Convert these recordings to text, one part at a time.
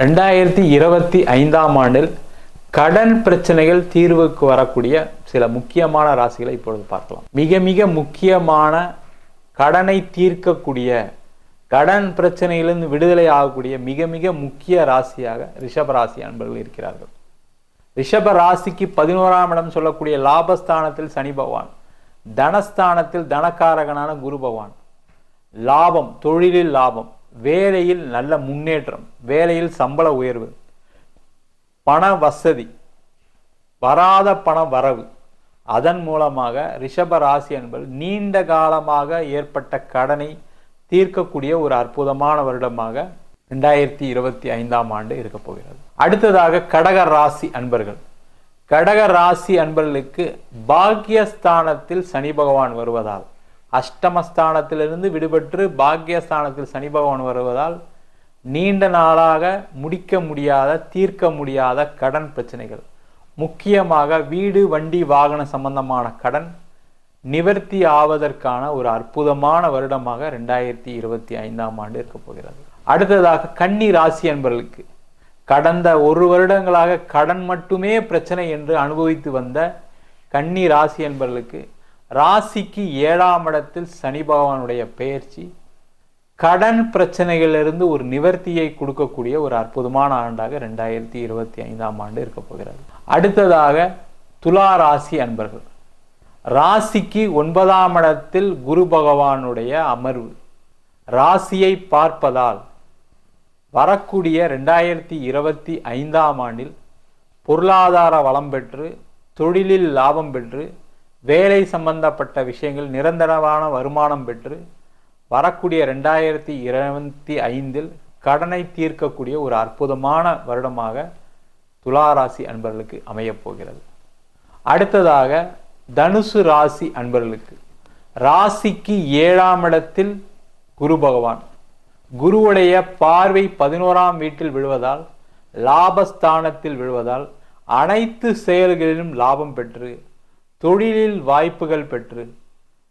ரெண்டாயிரத்தி இருபத்தி ஐந்தாம் ஆண்டில் கடன் பிரச்சனைகள் தீர்வுக்கு வரக்கூடிய சில முக்கியமான ராசிகளை இப்பொழுது பார்க்கலாம். மிக மிக முக்கியமான கடனை தீர்க்கக்கூடிய கடன் பிரச்சனையிலிருந்து விடுதலை ஆகக்கூடிய மிக மிக முக்கிய ராசியாக ரிஷப ராசி அன்பர்கள் இருக்கிறார்கள். ரிஷப ராசிக்கு பதினோராம் இடம் சொல்லக்கூடிய லாபஸ்தானத்தில் சனி பகவான் தனஸ்தானத்தில் தனக்காரகனான குரு பகவான். லாபம் தொழிலில் லாபம். வேலையில் நல்ல முன்னேற்றம் வேலையில் சம்பள உயர்வு பண வசதி வராத பண வரவு. அதன் மூலமாக ரிஷப ராசி என்பது நீண்ட காலமாக ஏற்பட்ட கடனை தீர்க்கக்கூடிய ஒரு அற்புதமான வருடமாக ரெண்டாயிரத்தி இருபத்தி ஐந்தாம் ஆண்டு இருக்க போகிறது. அடுத்ததாக கடக ராசி அன்பர்கள். கடக ராசி அன்பர்களுக்கு பாக்கியஸ்தானத்தில் சனி பகவான் வருவதால் அஷ்டமஸ்தானத்திலிருந்து விடுபட்டு பாக்கியஸ்தானத்தில் சனி பகவான் வருவதால் நீண்ட நாளாக முடிக்க முடியாத தீர்க்க முடியாத கடன் பிரச்சனைகள். முக்கியமாக வீடு வண்டி வாகன சம்பந்தமான கடன் நிவர்த்தி ஆவதற்கான ஒரு அற்புதமான வருடமாக ரெண்டாயிரத்தி இருபத்தி ஐந்தாம் ஆண்டு இருக்க போகிறது. அடுத்ததாக கன்னி ராசி என்பவர்களுக்கு கடந்த ஒரு வருடங்களாக கடன் மட்டுமே பிரச்சனை என்று அனுபவித்து வந்த கன்னி ராசி என்பவர்களுக்கு ராசிக்கு ஏழாம் இடத்தில் சனி பகவானுடைய பெயர்ச்சி கடன் பிரச்சனைகளிலிருந்து ஒரு நிவர்த்தியை கொடுக்கக்கூடிய ஒரு அற்புதமான ஆண்டாக ரெண்டாயிரத்தி இருபத்தி ஐந்தாம் ஆண்டு இருக்க போகிறது. அடுத்ததாக துலா ராசி அன்பர்கள். ராசிக்கு ஒன்பதாம் இடத்தில் குரு பகவானுடைய அமர்வு. ராசியை பார்ப்பதால் வரக்கூடிய ரெண்டாயிரத்தி இருபத்தி ஐந்தாம் ஆண்டில் பொருளாதார வளம் பெற்று தொழிலில் லாபம் பெற்று வேலை சம்பந்தப்பட்ட விஷயங்கள் நிரந்தரமான வருமானம் பெற்று வரக்கூடிய ரெண்டாயிரத்தி இருபத்தி ஐந்தில் கடனை தீர்க்கக்கூடிய ஒரு அற்புதமான வருடமாக துளாராசி அன்பர்களுக்கு அமையப்போகிறது அடுத்ததாக தனுசு ராசி அன்பர்களுக்கு. ராசிக்கு ஏழாம் இடத்தில் குரு பகவான். குருவுடைய பார்வை பதினோராம் வீட்டில் விழுவதால் லாபஸ்தானத்தில் விழுவதால் அனைத்து செயல்களிலும் லாபம் பெற்று தொழிலில் வாய்ப்புகள் பெற்று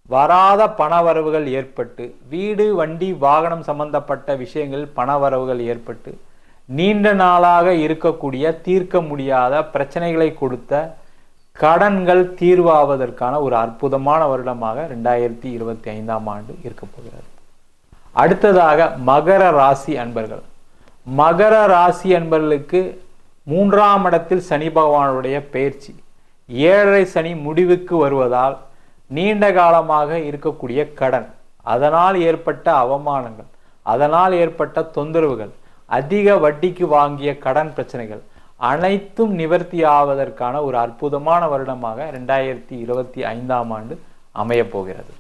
வராத பணவரவுகள் ஏற்பட்டு வீடு வண்டி வாகனம் சம்பந்தப்பட்ட விஷயங்களில் பணவரவுகள் ஏற்பட்டு நீண்ட நாளாக இருக்கக்கூடிய தீர்க்க முடியாத பிரச்சனைகளை கொடுத்த கடன்கள் தீர்வாவதற்கான ஒரு அற்புதமான வருடமாக ரெண்டாயிரத்தி இருபத்தி ஐந்தாம் ஆண்டு இருக்க போகிறது. அடுத்ததாக மகர ராசி அன்பர்கள். மகர ராசி அன்பர்களுக்கு மூன்றாம் இடத்தில் சனி பகவானுடைய பயிற்சி. ஏழரை சனி முடிவுக்கு வருவதால் நீண்ட காலமாக இருக்கக்கூடிய கடன் அதனால் ஏற்பட்ட அவமானங்கள் அதனால் ஏற்பட்ட தொந்தரவுகள் அதிக வட்டிக்கு வாங்கிய கடன் பிரச்சனைகள் அனைத்தும் நிவர்த்தி ஆவதற்கான ஒரு அற்புதமான வருடமாக ரெண்டாயிரத்தி இருபத்தி ஐந்தாம் ஆண்டு அமையப் போகிறது.